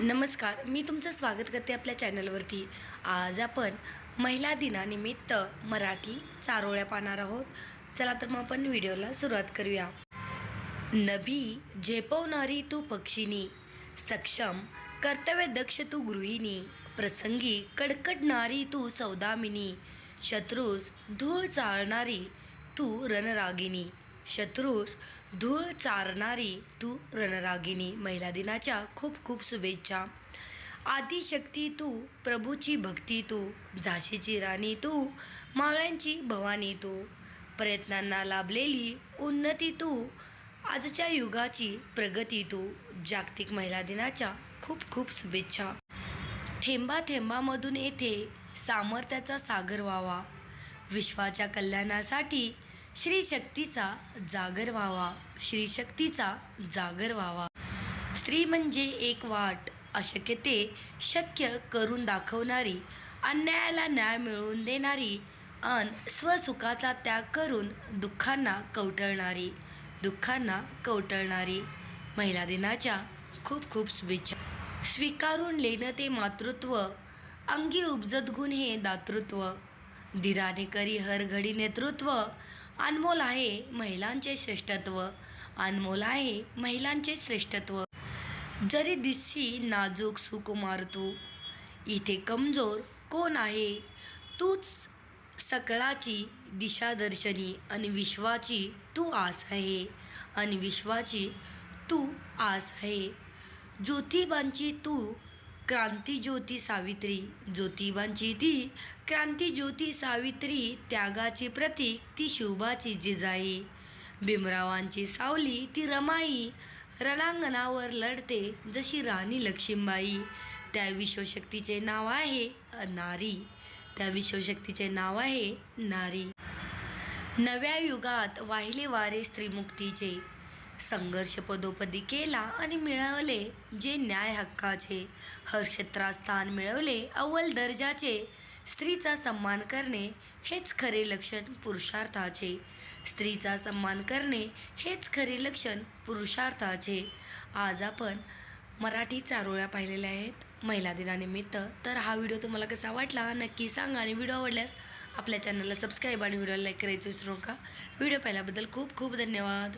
नमस्कार मी तुमचं स्वागत करते आपल्या चॅनलवरती. आज आपण महिला दिनानिमित्त मराठी चारोळ्या पाहणार आहोत. चला तर मग आपण व्हिडिओला सुरुवात करूया. नभी झेपवणारी तू पक्षिनी सक्षम कर्तव्यदक्ष तू गृहिणी प्रसंगी कडकडणारी तू सौदामिनी शत्रूस धूळ चाळणारी तू रणरागिनी. शत्रूस धूळ चारणारी तू रणरागिनी महिला दिनाच्या खूप खूप शुभेच्छा. आदिशक्ती तू प्रभूची भक्ती तू झाशीची राणी तू मावळ्यांची भवानी तू. प्रयत्नांना लाभलेली उन्नती तू आजच्या युगाची प्रगती तू. जागतिक महिला दिनाच्या खूप खूप शुभेच्छा. थेंबा थेंबामधून येथे सामर्थ्याचा सागर व्हावा. विश्वाच्या कल्याणासाठी श्री शक्तीचा जागर व्हावा. श्री शक्तीचा जागर व्हावा. स्त्री म्हणजे एक वाट. अशक्यते शक्य करून दाखवणारी अन्यायाला न्याय मिळवून देणारी अन स्वसुखाचा त्याग करून दुःखांना कवटळणारी दुःखांना कवटळणारी. महिला दिनाच्या खूप खूप शुभेच्छा. स्वीकारून लेणं ते मातृत्व अंगी उपजत गुण हे दातृत्व. धीराने करी हर घडी नेतृत्व अनमोल आहे महिलांचे श्रेष्ठत्व. अनमोल आहे महिलांचे श्रेष्ठत्व. जरी दिसशी नाजूक सुकुमार तू. इथे कमजोर कोण आहे? तूच सकळाची दिशादर्शनी आणि विश्वाची तू आस आहे. आणि विश्वाची तू आस आहे. ज्योतिबांची तू क्रांती ज्योती सावित्री ज्योतिबांची ती क्रांती ज्योती सावित्री त्यागाची प्रतीक ती शिवबाची जिजाई. भीमरावांची सावली ती रमाई. रणांगणावर लढते जशी राणी लक्ष्मीबाई. त्या विश्वशक्तीचे नाव आहे नारी. त्या विश्वशक्तीचे नाव आहे नारी. नव्या युगात वाहिले वारे स्त्रीमुक्तीचे. संघर्ष पदोपदी केला आणि मिळवले जे न्याय हक्काचे. हर क्षेत्रात स्थान मिळवले अव्वल दर्जाचे स्त्रीचा सन्मान करणे हेच खरे लक्षण पुरुषार्थाचे. स्त्रीचा सन्मान करणे हेच खरे लक्षण पुरुषार्थाचे. आज आपण मराठी चारोळ्या पाहिलेल्या आहेत महिला दिनानिमित्त. तर हा व्हिडिओ तुम्हाला कसा वाटला नक्की सांगा आणि व्हिडिओ आवडल्यास आपल्या चॅनलला सबस्क्राईब आणि व्हिडिओला लाईक करायचं विसरू नका. व्हिडिओ पाहिल्याबद्दल खूप खूप धन्यवाद.